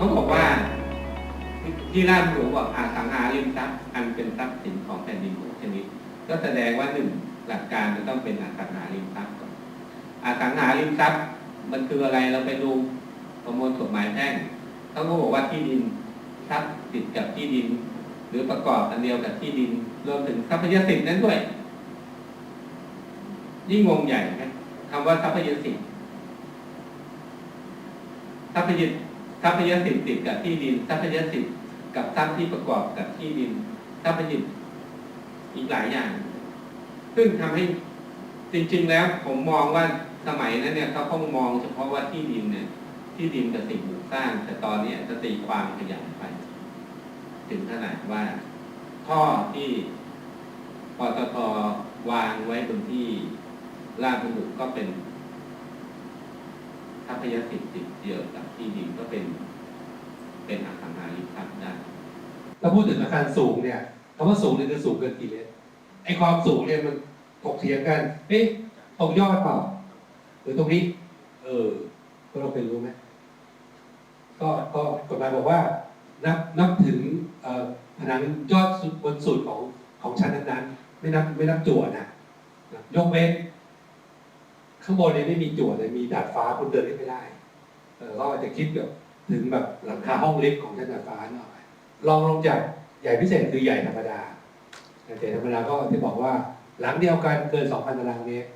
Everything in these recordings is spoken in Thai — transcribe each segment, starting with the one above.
เขาบอกว่าที่ราชบุรีบอกอาสังหาริมทรัพย์อันเป็นทรัพย์สินของแผ่นดินทุกชนิดก็แสดงว่าหนึ่งหลักการมันต้องเป็นอาสังหาริมทรัพย์ก่อนอาสังหาริมทรัพย์มันคืออะไรเราไปดูประมวลกฎหมายแพ่งเขาก็บอกว่าที่ดินทรัพย์ติดกับที่ดิน หรือประกอบอันเดียวกับที่ดินรวมถึงทรัพยสิทธิ์นั้นด้วย ยิ่งงงใหญ่ไหมคำว่าทรัพยสิทธิ์ทรัพยท ทรัพยสิทธิ์ติดกับที่ดิน ทรัพยสิทธิ์กับทรัพย์ที่ประกอบกับที่ดิน ทรัพยสิทธิ์อีกหลายอย่าง ซึ่งทำให้จริง ๆ แล้วผมมองว่าสมัยนั้นเนี่ยเขาคงมองเฉพาะว่าที่ดินเนี่ย ที่ดินกับสิ่งปลูกสร้าง แต่ตอนเนี้ยจะตีความขยายไป ถึงขนาดว่าท่อที่ปตทวางไว้บนที่ราชบุรีก็เป็น พยสิทธิ์ติดเกี่ยวกับที่ดินก็เป็น เป็นอสังหาริมทรัพย์ได้ถ้าพูดถึงอาคารสูงเนี่ยคำว่าสูงเนี่ยคือสูงเกินกี่เมตรไอความสูงเนี่ยมันถกเถียงกัน เอ๊ะตรงยอดเปล่าหรือตรงนี้ เออก็เราเป็นรู้ไหมก็ก็กฎหมายบอกว่า นับนับถึงผนังยอดสุดบนสุดของของชั้นนั้นๆไม่นับไม่นับจั่วนะยกเว้น ข้างบนเนี่ยไม่มีจั่วเลยมีดาดฟ้าคุณเดินไม่ได้เออก็อาจจะคิดแบบถึงแบบหลังคาห้องลิฟต์ของชั้นดาดฟ้าหน่อยลองลงจากใหญ่พิเศษคือใหญ่ธรรมดาแต่ใหญ่ธรรมดาก็ที่บอกว่าหลังเดียวกันเกิน 2,000ตารางเมตร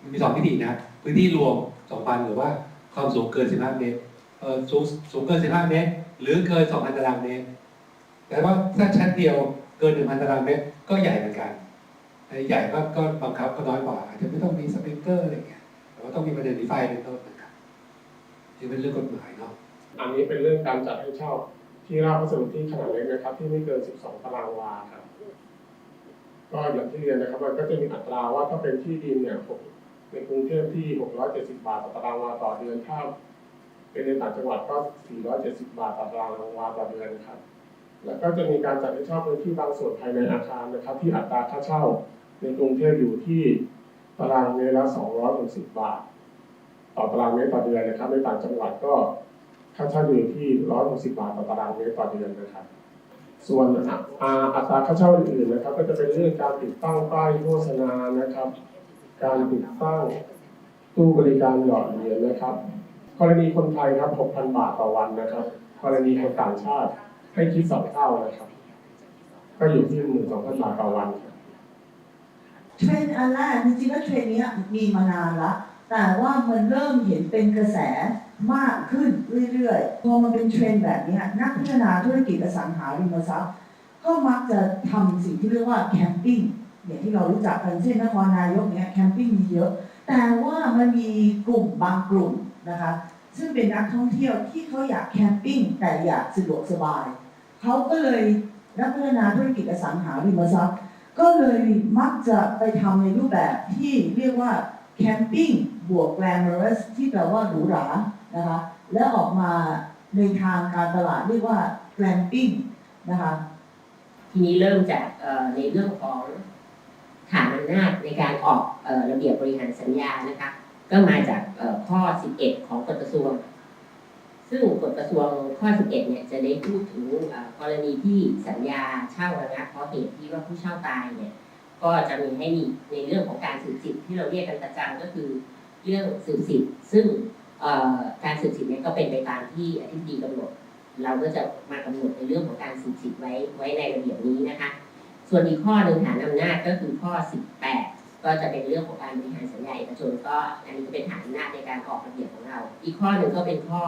มันมีสองมิตินะ พื้นที่รวม 2,000 หรือว่าความสูงเกิน 15 เมตรเออสูงสูงเกิน 15 เมตร หรือเกิน 2,000 ตารางเมตรแต่ว่าถ้าชั้นเดียวเกิน 1,000 ตารางเมตร ก็ใหญ่เหมือนกันใหญ่ก็ก็บังคับก็น้อยกว่าอาจจะไม่ต้องมีสปริงเกอร์อะไรอย่างเงี้ย แต่ว่าต้องมีประเด็นดีไฟเป็นต้นนะครับที่เป็นเรื่องกฎหมายเนาะอันนี้เป็นเรื่องการจัดให้เช่าที่ราชพัสดุที่ขนาดเล็กนะครับ ที่ไม่เกิน 12 ตารางวาครับ ก็อย่างที่เรียนนะครับ มันก็จะมีอัตราว่าถ้าเป็นที่ดินเนี่ยผมในกรุงเทพที่ 670 บาทต่อตารางวาต่อเดือนถ้าเป็นในต่างจังหวัดก็ 470 บาทต่อตารางวาต่อเดือนนะครับ แล้วก็จะมีการจัดให้เช่าพื้นที่บางส่วนภายในอาคารนะครับ ที่อัตราค่าเช่าในกรุงเทพอยู่ที่ ตารางเมตรละ260 บาท ต่อตารางเมตรต่อเดือนนะครับ ในต่างจังหวัดก็ค่าเช่าอยู่ที่ 160 บาทต่อตารางเมตรต่อเดือนนะครับ ส่วนอัตราค่าเช่าอื่นๆนะครับ ก็จะเป็นเรื่องการติดตั้งป้ายโฆษณานะครับ การติดตั้งตู้บริการหยอดเหรียญนะครับ กรณีคนไทยครับ 6,000 บาทต่อวันนะครับ กรณีคนต่างชาติให้คิดสองเท่านะครับ ก็อยู่ที่ 12,000 บาทต่อวันครับ เทรนด์อันแรกจริงๆแล้วเทรนด์นี้มีมานานละแต่ว่ามันเริ่มเห็นเป็นกระแสมากขึ้นเรื่อยๆ พอมันเป็นเทรนด์แบบนี้นักพัฒนาธุรกิจอสังหาริมทรัพย์ก็มักจะทำสิ่งที่เรียกว่าแคมปิ้งอย่างที่เรารู้จักกันเช่นนครนายกเนี้ยแคมปิ้งมีเยอะ แต่ว่ามันมีกลุ่มบางกลุ่มนะคะซึ่งเป็นนักท่องเที่ยวที่เขาอยากแคมปิ้งแต่อยากสะดวกสบาย เขาก็เลยนักพัฒนาธุรกิจอสังหาริมทรัพย์ ก็เลยมักจะไปทำในรูปแบบที่เรียกว่าแคมปิ้งบวกแกลม o u รัสที่แปลว่าหรูหรานะคะและออกมาในทางการตลาดเรียกว่าแกลมปิ้งนะคะทีนี้เริ่มจากในเรื่องของฐานอำนาจในการออกระเบียบ บริหารสัญญานะคะก็มาจากข้อ 11 ของกฎกระทรวง ซึ่งกฎกระทรวงข้อ 11 เนี่ยจะได้พูดถึงกรณีที่สัญญาเช่าระงับเพราะเหตุที่ว่าผู้เช่าตายเนี่ยก็จะมีให้มีในเรื่องของการสืบสิทธิ์ที่เราเรียกกันประจำก็คือเรื่องสืบสิทธิ์ซึ่งการสืบสิทธิ์เนี่ยก็เป็นไปตามที่อธิบดีกำหนด เราก็จะมากำหนดในเรื่องของการสืบสิทธิ์ไว้ไว้ในระเบียบนี้นะคะ ส่วนอีกข้อหนึ่งฐานอำนาจก็คือข้อ 18 ก็จะเป็นเรื่องของการบริหารสัญญาเอกชนก็อันนี้ก็เป็นฐานอำนาจในการออกระเบียบของเรา อีกข้อหนึ่งก็เป็นข้อ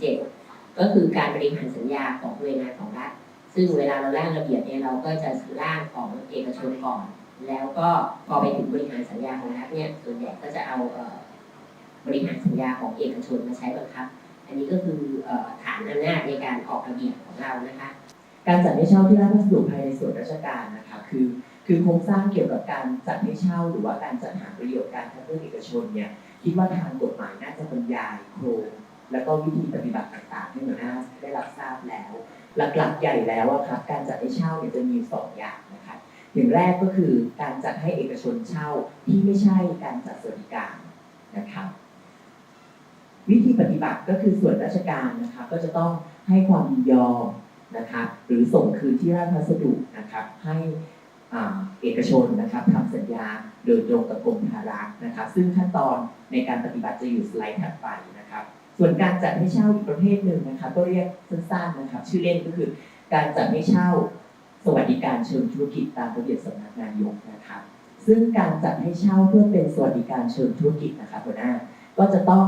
47 ก็คือการบริหารสัญญาของหน่วยงานของรัฐ ซึ่งเวลาเราร่างระเบียบเนี่ยเราก็จะร่างของเอกชนก่อน แล้วก็พอไปถึงบริหารสัญญาของรัฐเนี่ยส่วนใหญ่ก็จะเอาบริหารสัญญาของเอกชนมาใช้บังคับ อันนี้ก็คือฐานอำนาจในการออกระเบียบของเรานะคะ การจัดให้เช่าที่ราชพัสดุภายในส่วนราชการนะคะคือ คือโครงสร้างเกี่ยวกับการจัดให้เช่า หรือว่าการจัดหาประโยชน์การทางเรื่องเอกชนเนี่ยคิดว่าทางกฎหมายน่าจะบรรยายโครงแล้วก็วิธีปฏิบัติต่างๆให้หัวหน้าได้รับทราบแล้ว หลักๆใหญ่แล้วอะครับการจัดให้เช่าเนี่ยจะมีสองอย่างนะคะอย่างแรกก็คือการจัดให้เอกชนเช่าที่ไม่ใช่การจัดสวัสดิการนะครับวิธีปฏิบัติก็คือส่วนราชการนะคะก็จะต้องให้ความยินยอมนะครับหรือส่งคืนที่ราชพัสดุนะครับให้ เอกชนนะครับทำสัญญาโดยตรงกับกรมธารักษ์นะครับ ซึ่งขั้นตอนในการปฏิบัติจะอยู่สไลด์ถัดไปนะครับ ส่วนการจัดให้เช่าอีกประเภทหนึ่งนะครับ ก็เรียกสั้นๆนะครับ ชื่อเล่นก็คือการจัดให้เช่าสวัสดิการเชิงธุรกิจตามระเบียบสำนักนายกนะครับ ซึ่งการจัดให้เช่าเพื่อเป็นสวัสดิการเชิงธุรกิจนะครับหัวหน้าก็จะต้อง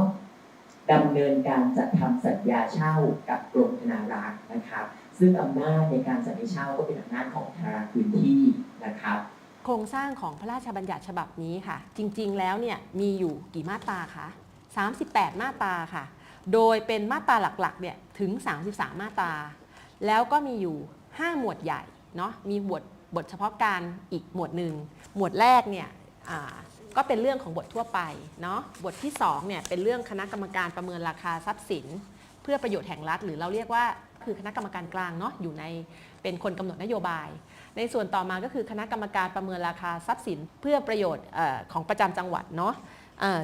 ดำเนินการจัดทำสัญญาเช่ากับกรมธนารักษ์นะครับ ซึ่งอำนาจในการจัดให้เช่าก็เป็นอำนาจของธนารักษ์พื้นที่นะครับ โครงสร้างของพระราชบัญญัติฉบับนี้ค่ะ จริงๆ แล้วเนี่ยมีอยู่กี่มาตราคะ38 มาตราค่ะ โดยเป็นมาตราหลักๆเนี่ยถึง 33 มาตรา แล้วก็มีอยู่ 5 หมวดใหญ่เนาะมีบทบทเฉพาะการอีกหมวดหนึ่งหมวดแรกเนี่ยอ่าก็เป็นเรื่องของบททั่วไปเนาะบทที่2เนี่ยเป็นเรื่องคณะกรรมการประเมินราคาทรัพย์สิน เพื่อประโยชน์แห่งรัฐ หรือเราเรียกว่า คือคณะกรรมการกลางเนาะอยู่ในเป็นคนกำหนดนโยบาย ในส่วนต่อมาก็คือคณะกรรมการประเมินราคาทรัพย์สินเพื่อประโยชน์ของประจำจังหวัดเนาะ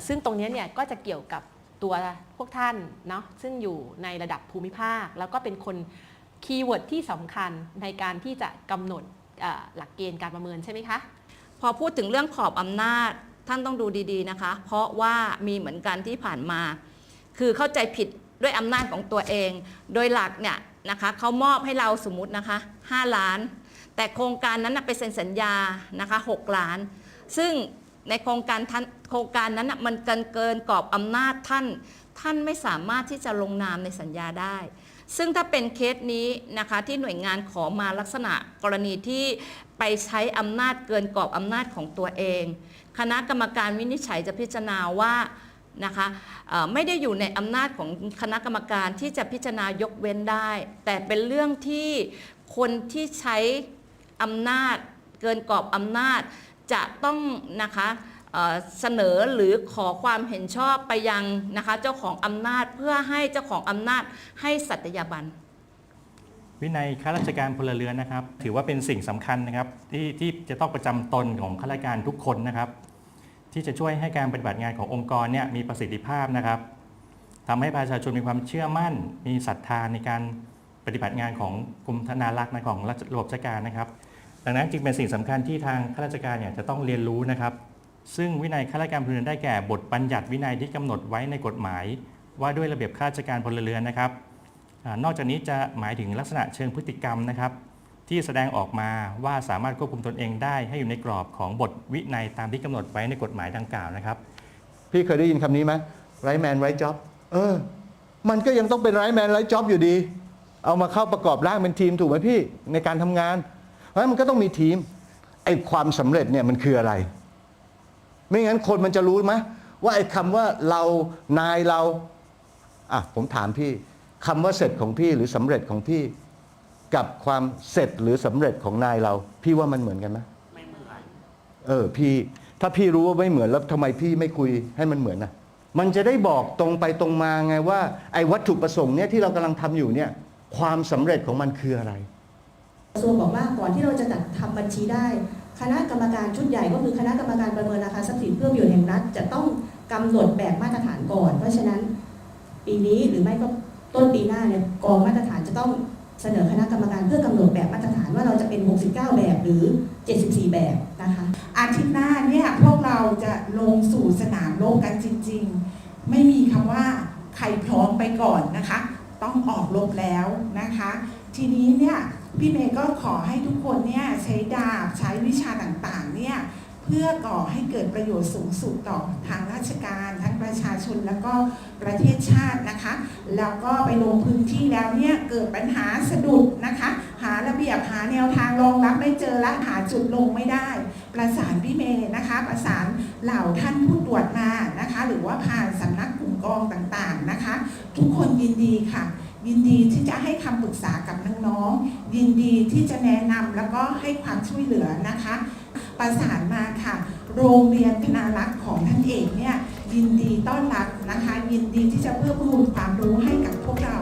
ซึ่งตรงนี้เนี่ยก็จะเกี่ยวกับตัวพวกท่านเนาะซึ่งอยู่ในระดับภูมิภาค แล้วก็เป็นคนคีย์เวิร์ดที่สำคัญในการที่จะกำหนดหลักเกณฑ์การประเมินใช่ไหมคะ พอพูดถึงเรื่องขอบอำนาจท่านต้องดูดีๆนะคะ เพราะว่ามีเหมือนกันที่ผ่านมา คือเข้าใจผิด ด้วยอำนาจของตัวเอง โดยหลักเนี่ยนะคะเขามอบให้เราสมมตินะคะ5ล้าน แต่โครงการนั้นนะไปเซ็นสัญญานะคะ6ล้าน ซึ่งในโครงการท่านโครงการนั้นนะมันเกินเกินกรอบอำนาจท่าน ท่านไม่สามารถที่จะลงนามในสัญญาได้ ซึ่งถ้าเป็นเคสนี้นะคะที่หน่วยงานขอมาลักษณะกรณีที่ไปใช้อำนาจเกินกรอบอำนาจของตัวเอง คณะกรรมการวินิจฉัยจะพิจารณาว่า นะคะไม่ได้อยู่ในอำนาจของคณะกรรมการที่จะพิจารณายกเว้นได้ แต่เป็นเรื่องที่คนที่ใช้อำนาจเกินกรอบอำนาจจะต้องนะคะเสนอหรือขอความเห็นชอบไปยังนะคะเจ้าของอำนาจเพื่อให้เจ้าของอำนาจให้สัตยาบันวินัยข้าราชการพลเรือนนะครับ ถือว่าเป็นสิ่งสำคัญนะครับที่ที่จะต้องประจำตนของข้าราชการทุกคนนะครับ ที่จะช่วยให้การปฏิบัติงานขององค์กรเนี่ยมีประสิทธิภาพนะครับทำให้ประชาชนมีความเชื่อมั่น มีศรัทธาในการปฏิบัติงานของกรมธนารักษ์นะของระบบราชการนะครับ ดังนั้นจึงเป็นสิ่งสำคัญที่ทางข้าราชการเนี่ยจะต้องเรียนรู้นะครับ ซึ่งวินัยข้าราชการพลเรือนได้แก่บทบัญญัติวินัยที่กำหนดไว้ในกฎหมาย ว่าด้วยระเบียบข้าราชการพลเรือนนะครับอนอกจากนี้จะหมายถึงลักษณะเชิงพฤติกรรมนะครับ ที่แสดงออกมาว่าสามารถควบคุมตนเองได้ให้อยู่ในกรอบของบทวินัยตามที่กำหนดไว้ในกฎหมายดังกล่าวนะครับ พี่เคยได้ยินคำนี้ไหมไรแมนไรจ็อบเออ มันก็ยังต้องเป็นไรแมนไรจ็อบอยู่ดี เอามาเข้าประกอบร่างเป็นทีมถูกไหมพี่ในการทำงาน เพราะฉะนั้นมันก็ต้องมีทีมไอ้ความสำเร็จเนี่ยมันคืออะไร ไม่งั้นคนมันจะรู้ไหมว่าไอ้คำว่าเรานายเราอะผมถามพี่คำว่าเสร็จของพี่หรือสำเร็จของพี่ กับความเสร็จหรือสำเร็จของนายเรา พี่ว่ามันเหมือนกันไหมไม่เหมือนเออพี่ถ้าพี่รู้ว่าไม่เหมือนแล้วทำไมพี่ไม่คุยให้มันเหมือนนะมันจะได้บอกตรงไปตรงมาไงว่าไอ้วัตถุประสงค์เนี่ยที่เรากำลังทำอยู่เนี่ยความสำเร็จของมันคืออะไรกระทรวงบอกว่าก่อนที่เราจะจัดทำบัญชีได้ คณะกรรมการชุดใหญ่ก็คือคณะกรรมการประเมินราคาทรัพย์สินเพื่อประโยชน์แห่งรัฐจะต้องกำหนดแบบมาตรฐานก่อน เพราะฉะนั้นปีนี้หรือไม่ก็ต้นปีหน้าเนี่ยกองมาตรฐานจะต้อง เสนอคณะกรรมการเพื่อกำหนดแบบมาตรฐานว่าเราจะเป็น 69 แบบหรือ 74 แบบนะคะอาทิตย์หน้าเนี่ยพวกเราจะลงสู่สนามโลกกันจริง ๆ ไม่มีคำว่าใครพร้อมไปก่อนนะคะ ต้องออกรบแล้วนะคะ ทีนี้เนี่ยพี่เมย์ก็ขอให้ทุกคนเนี่ยใช้ดาบใช้วิชาต่างๆเนี่ย เพื่อก่อให้เกิดประโยชน์สูงสุดต่อทางราชการทั้งประชาชนแล้วก็ประเทศชาตินะคะ แล้วก็ไปลงพื้นที่แล้วเนี่ยเกิดปัญหาสะดุดนะคะ หาระเบียบหาแนวทางรองรับไม่เจอและหาจุดลงไม่ได้ ประสานพี่เมย์นะคะ ประสานเหล่าท่านผู้ตรวจมานะคะ หรือว่าผ่านสำนักกลุ่มกองต่างๆนะคะ ทุกคนยินดีค่ะยินดีที่จะให้คำปรึกษากับน้องๆ ยินดีที่จะแนะนำแล้วก็ให้ความช่วยเหลือนะคะ ประสานมาค่ะ โรงเรียนคณะรักษ์ของท่านเอกเนี่ยยินดีต้อนรับนะคะ ยินดีที่จะเพิ่มพูนความรู้ให้กับพวกเรา